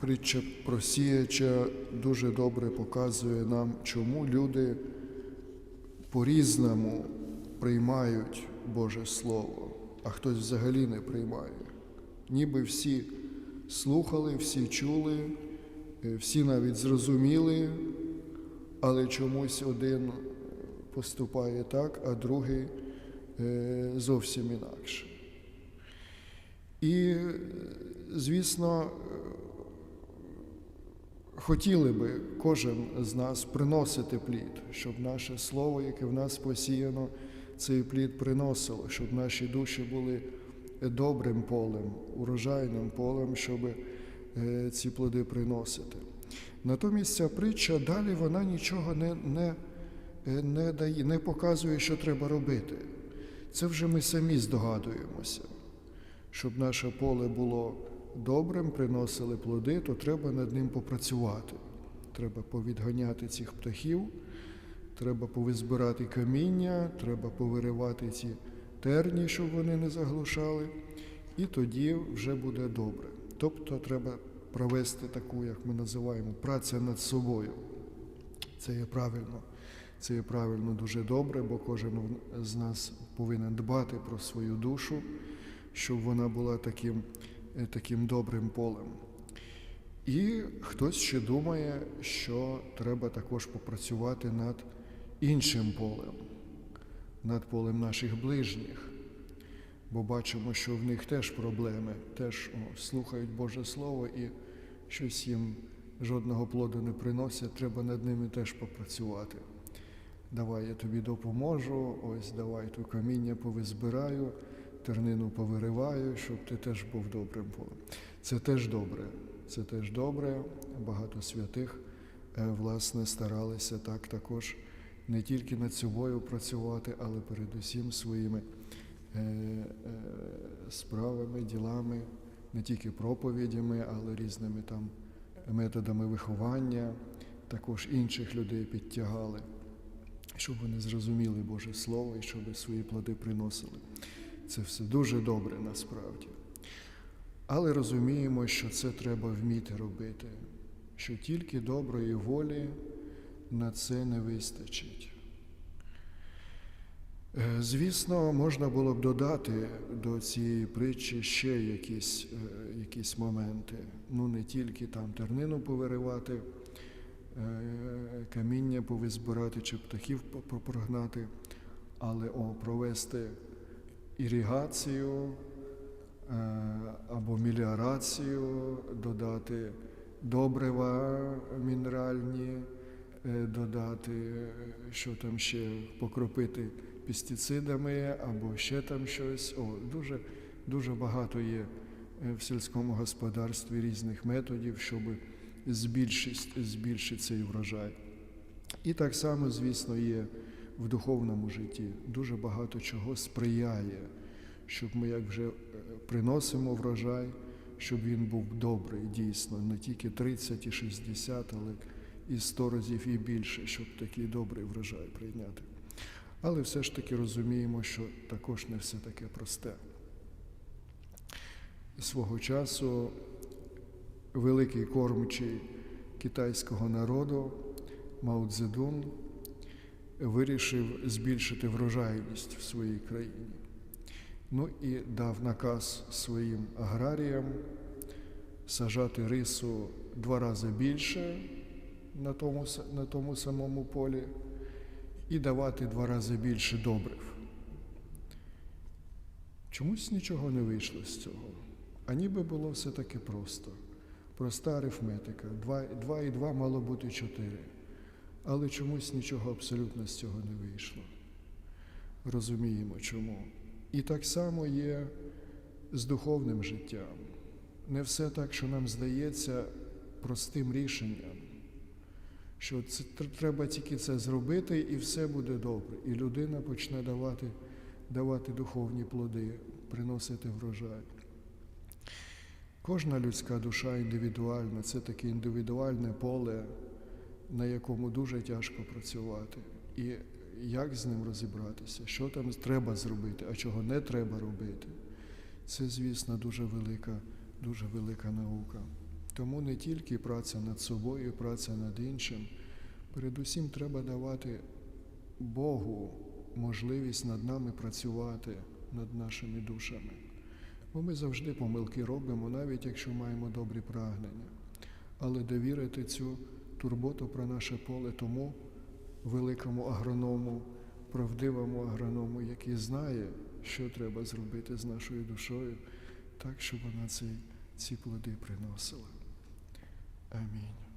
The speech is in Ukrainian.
Притча про сіяча дуже добре показує нам, чому люди по-різному приймають Боже Слово, а хтось взагалі не приймає. Ніби всі слухали, всі чули, е, всі навіть зрозуміли, але чомусь один поступає так, а другий е, зовсім інакше. І, е, звісно, хотіли би кожен з нас приносити плід, щоб наше слово, яке в нас посіяно, цей плід приносило, щоб наші душі були добрим полем, урожайним полем, щоб е, ці плоди приносити. Натомість ця притча далі вона нічого не, не, е, не дає, не показує, що треба робити. Це вже ми самі здогадуємося. Щоб наше поле було добрим, приносили плоди, то треба над ним попрацювати. Треба повідганяти цих птахів, треба повизбирати каміння, треба повиривати ці терні, щоб вони не заглушали, і тоді вже буде добре. Тобто треба провести таку, як ми називаємо, праця над собою. Це є правильно. Це є правильно дуже добре, бо кожен з нас повинен дбати про свою душу, щоб вона була таким, таким добрим полем. І хтось ще думає, що треба також попрацювати над іншим полем, над полем наших ближніх. Бо бачимо, що в них теж проблеми, теж о, слухають Боже Слово і щось їм жодного плоду не приносять, треба над ними теж попрацювати. Давай я тобі допоможу, ось давай ту каміння повизбираю, тернину повириваю, щоб ти теж був добрим полем. Це теж добре. Це теж добре. Багато святих е, власне старалися так також не тільки над собою працювати, але передусім своїми е, е, справами, ділами, не тільки проповідями, але різними там методами виховання, також інших людей підтягали, щоб вони зрозуміли Боже Слово і щоб свої плоди приносили. Це все дуже добре насправді. Але розуміємо, що це треба вміти робити, що тільки доброї волі на це не вистачить. Е, Звісно, можна було б додати до цієї притчі ще якісь, е, якісь моменти. Ну, не тільки там тернину повиривати, е, каміння повизбирати чи птахів прогнати, але о, провести іригацію е, або меліорацію, додати добрива мінеральні, е, додати, що там ще покропити пестицидами або ще там щось. О, дуже, дуже багато є е, в сільському господарстві різних методів, щоб збільшити, збільшити цей врожай. І так само, звісно, є в духовному житті. Дуже багато чого сприяє, щоб ми як вже е, приносимо врожай, щоб він був добрий, дійсно, не тільки 30 і 60, але і 100 разів і більше, щоб такий добрий врожай прийняти. Але все ж таки розуміємо, що також не все таке просте. Свого часу великий кормчий китайського народу Мао Цзедун вирішив збільшити врожайність в своїй країні. Ну і дав наказ своїм аграріям сажати рису два рази більше на тому, на тому самому полі і давати два рази більше добрив. Чомусь нічого не вийшло з цього. А ніби було все таки просто. Проста арифметика. Два, і два мало бути чотири. Але чомусь нічого абсолютно з цього не вийшло. Розуміємо чому. І так само є з духовним життям. Не все так, що нам здається простим рішенням, що це треба тільки це зробити, і все буде добре. І людина почне давати, давати духовні плоди, приносити врожай. Кожна людська душа індивідуальна, це таке індивідуальне поле, на якому дуже тяжко працювати. І як з ним розібратися, що там треба зробити, а чого не треба робити. Це, звісно, дуже велика, дуже велика наука. Тому не тільки праця над собою, праця над іншим, передусім треба давати Богу можливість над нами працювати, над нашими душами. Бо ми завжди помилки робимо, навіть якщо маємо добрі прагнення. Але довірити цю турботу про наше поле тому великому агроному, правдивому агроному, який знає, що треба зробити з нашою душою, так, щоб вона ці, ці плоди приносила. Амінь.